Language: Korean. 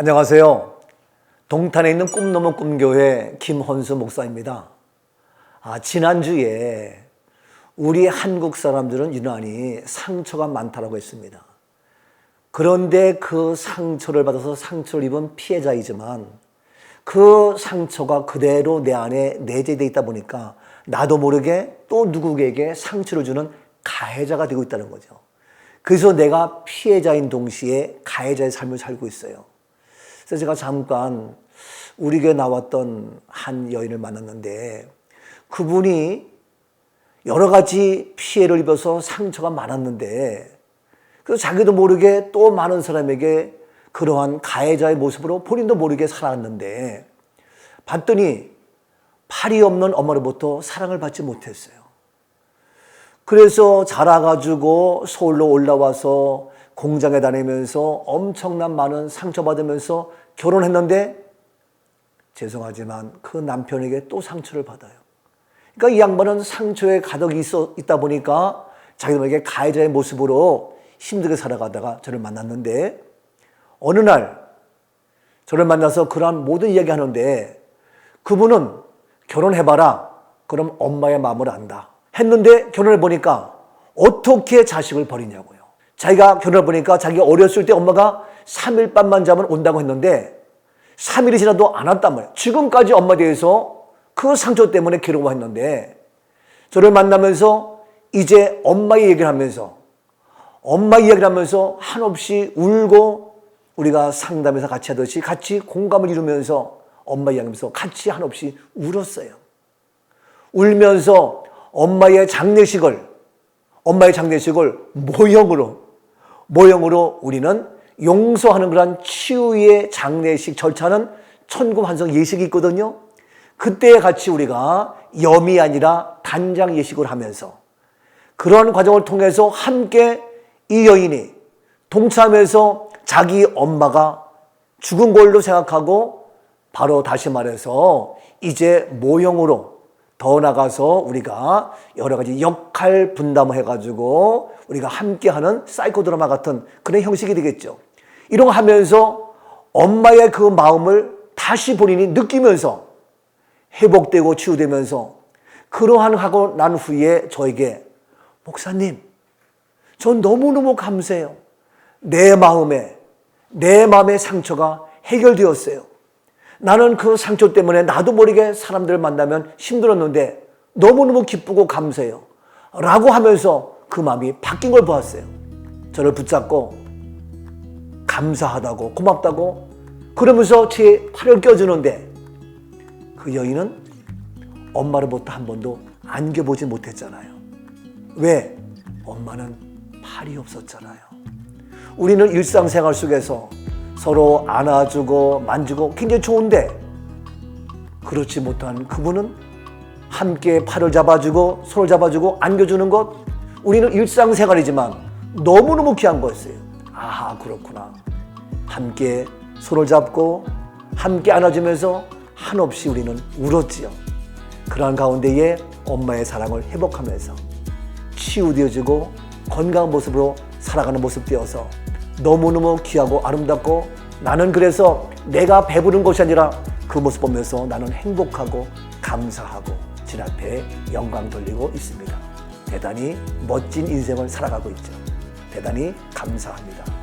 안녕하세요. 동탄에 있는 꿈너머 꿈교회 김헌수 목사입니다. 아, 지난주에 우리 한국 사람들은 유난히 상처가 많다라고 했습니다. 그런데 그 상처를 받아서 상처를 입은 피해자이지만 그 상처가 그대로 내 안에 내재되어 있다 보니까 나도 모르게 또 누구에게 상처를 주는 가해자가 되고 있다는 거죠. 그래서 내가 피해자인 동시에 가해자의 삶을 살고 있어요. 그래서 제가 잠깐 우리 교회 나왔던 한 여인을 만났는데 그분이 여러 가지 피해를 입어서 상처가 많았는데 그래서 자기도 모르게 또 많은 사람에게 그러한 가해자의 모습으로 본인도 모르게 살았는데 봤더니 팔이 없는 엄마로부터 사랑을 받지 못했어요. 그래서 자라가지고 서울로 올라와서 공장에 다니면서 엄청난 많은 상처받으면서 결혼했는데 죄송하지만 그 남편에게 또 상처를 받아요. 그러니까 이 양반은 상처에 가득 있어, 있다 보니까 자기들에게 가해자의 모습으로 힘들게 살아가다가 저를 만났는데 어느 날 저를 만나서 그러한 모든 이야기 하는데 그분은 결혼해봐라. 그럼 엄마의 마음을 안다. 했는데 결혼해 보니까 어떻게 자식을 버리냐고요. 자기가 결혼해 보니까 자기가 어렸을 때 엄마가 3일 밤만 자면 온다고 했는데 3일이 지나도 안 왔단 말이에요. 지금까지 엄마에 대해서 그 상처 때문에 괴로워했는데 저를 만나면서 이제 엄마 얘기를 하면서 엄마 이야기를 하면서 한없이 울고 우리가 상담에서 같이 하듯이 같이 공감을 이루면서 엄마 이야기하면서 같이 한없이 울었어요. 울면서 엄마의 장례식을 엄마의 장례식을 모형으로 모형으로 우리는 용서하는 그런 치유의 장례식 절차는 천구환성 예식이 있거든요. 그때 같이 우리가 염이 아니라 단장 예식을 하면서 그런 과정을 통해서 함께 이 여인이 동참해서 자기 엄마가 죽은 걸로 생각하고 바로 다시 말해서 이제 모형으로 더 나가서 우리가 여러 가지 역할 분담을 해가지고 우리가 함께하는 사이코 드라마 같은 그런 형식이 되겠죠. 이런 거 하면서 엄마의 그 마음을 다시 본인이 느끼면서 회복되고 치유되면서 그러한 하고 난 후에 저에게 목사님, 전 너무너무 감사해요. 내 마음에, 내 마음의 상처가 해결되었어요. 나는 그 상처 때문에 나도 모르게 사람들을 만나면 힘들었는데 너무너무 기쁘고 감사해요. 라고 하면서 그 마음이 바뀐 걸 보았어요. 저를 붙잡고 감사하다고 고맙다고 그러면서 제 팔을 껴주는데 그 여인은 엄마로부터 한 번도 안겨보지 못했잖아요. 왜? 엄마는 팔이 없었잖아요. 우리는 일상생활 속에서 서로 안아주고 만지고 굉장히 좋은데 그렇지 못한 그분은 함께 팔을 잡아주고 손을 잡아주고 안겨주는 것 우리는 일상생활이지만 너무너무 귀한 거였어요. 아 그렇구나. 함께 손을 잡고 함께 안아주면서 한없이 우리는 울었지요. 그러한 가운데에 엄마의 사랑을 회복하면서 치유되어지고 건강한 모습으로 살아가는 모습 되어서 너무너무 귀하고 아름답고 나는 그래서 내가 배부른 것이 아니라 그 모습 보면서 나는 행복하고 감사하고 진 앞에 영광 돌리고 있습니다. 대단히 멋진 인생을 살아가고 있죠. 대단히 감사합니다.